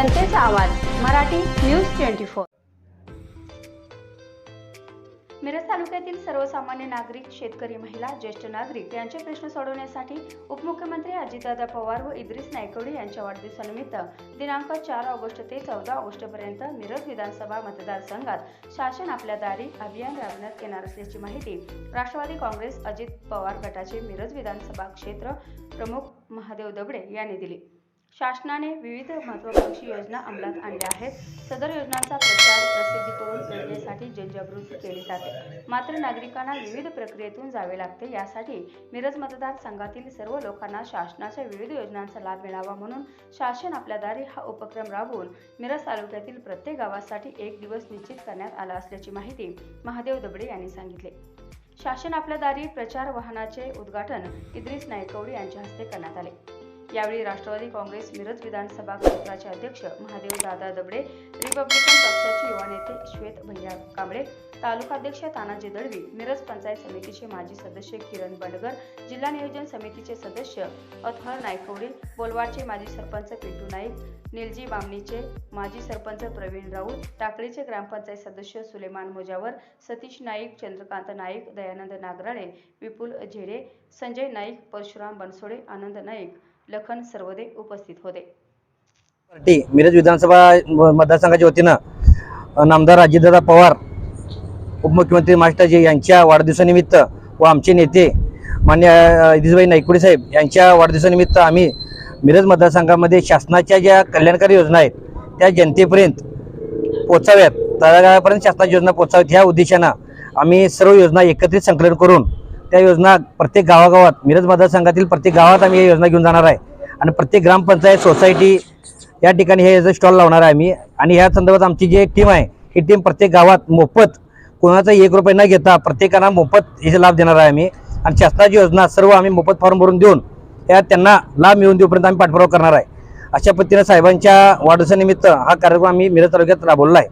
Awaaz Marathi news twenty four. Miraj तालुक्यातील सर्वसामान्य नागरिक शेतकरी महिला ज्येष्ठ नागरिक यांचे प्रश्न सोडवण्यासाठी उपमुख्यमंत्री अजितदादा पवार व इद्रिस नायकवडी यांच्या वाढदिवसानिमित्त दिनांक चार ऑगस्ट ते चौदा ऑगस्टपर्यंत मिरज विधानसभा मतदारसंघात शासन आपल्या दारी अभियान राबवण्यात येणार असल्याची माहिती राष्ट्रवादी काँग्रेस अजित पवार गटाचे मिरज विधानसभा क्षेत्र प्रमुख महादेव दगडे यांनी दिली. शासनाने विविध महत्वाकांक्षी योजना अंमलात आणल्या आहेत. सदर योजनांचा प्रचार प्रसिद्धी करून योजनेसाठी जनजागृती केली जाते. मात्र नागरिकांना विविध प्रक्रियेतून जावे लागते. यासाठी मिरज मतदारसंघातील सर्व लोकांना शासनाच्या विविध योजनांचा लाभ मिळावा म्हणून शासन आपल्या दारी हा उपक्रम राबवून मिरज तालुक्यातील प्रत्येक गावासाठी एक दिवस निश्चित करण्यात आला असल्याची माहिती महादेव दबडे यांनी सांगितले. शासन आपल्या दारी प्रचार वाहनाचे उद्घाटन इद्रिस नायकवडी यांच्या हस्ते करण्यात आले. यावेळी राष्ट्रवादी काँग्रेस मिरज विधानसभा क्षेत्राचे अध्यक्ष महादेव दादा दबडे रिपब्लिकन पक्षाचे युवा नेते श्वेत भैया कांबळे तालुकाध्यक्ष तानाजी दळवी मिरज पंचायत समितीचे माजी सदस्य किरण बंडगर जिल्हा नियोजन समितीचे सदस्य अथहर नायकवडे बोलवाडचे माजी सरपंच पिंटू नाईक निलजी बामणीचे माजी सरपंच प्रवीण राऊत टाकळीचे ग्रामपंचायत सदस्य सुलेमान मोजावर सतीश नाईक चंद्रकांत नाईक दयानंद नागराळे विपुल झेडे संजय नाईक परशुराम बनसोडे आनंद नाईक लखन सर्वदे उपस्थित होते. पार्टी मिरज विधानसभा म- मतदारसंघाच्या वतीनं नामदार अजितदादा पवार उपमुख्यमंत्री मास्टरजी यांच्या वाढदिवसानिमित्त व आमचे नेते मान्य अ, इदिसभाई साहेब यांच्या वाढदिवसानिमित्त आम्ही मिरज मतदारसंघामध्ये शासनाच्या ज्या कल्याणकारी योजना आहेत त्या जनतेपर्यंत पोचाव्यात तळागाळापर्यंत शासनाची योजना पोचाव्यात ह्या उद्देशानं आम्ही सर्व योजना एकत्रित संकलन करून त्या योजना प्रत्येक गावागावात मिरज मतदारसंघातील प्रत्येक गावात आम्ही या योजना घेऊन जाणार आहे. आणि प्रत्येक ग्रामपंचायत सोसायटी या ठिकाणी हे स्टॉल लावणार आहे आम्ही. आणि ह्या संदर्भात आमची जी एक टीम आहे ही टीम प्रत्येक गावात मोफत कोणाचा एक रुपये न घेता प्रत्येकाला मोफत याचा लाभ देणार आहे आम्ही. आणि शासनाची योजना सर्व आम्ही मोफत फॉर्म भरून देऊन त्या त्यांना लाभ मिळवून देऊपर्यंत आम्ही पाठपुरावा करणार आहे. अशा पद्धतीनं साहेबांच्या वाढदिवसानिमित्त हा कार्यक्रम आम्ही मिरज तालुक्यात राबवला आहे.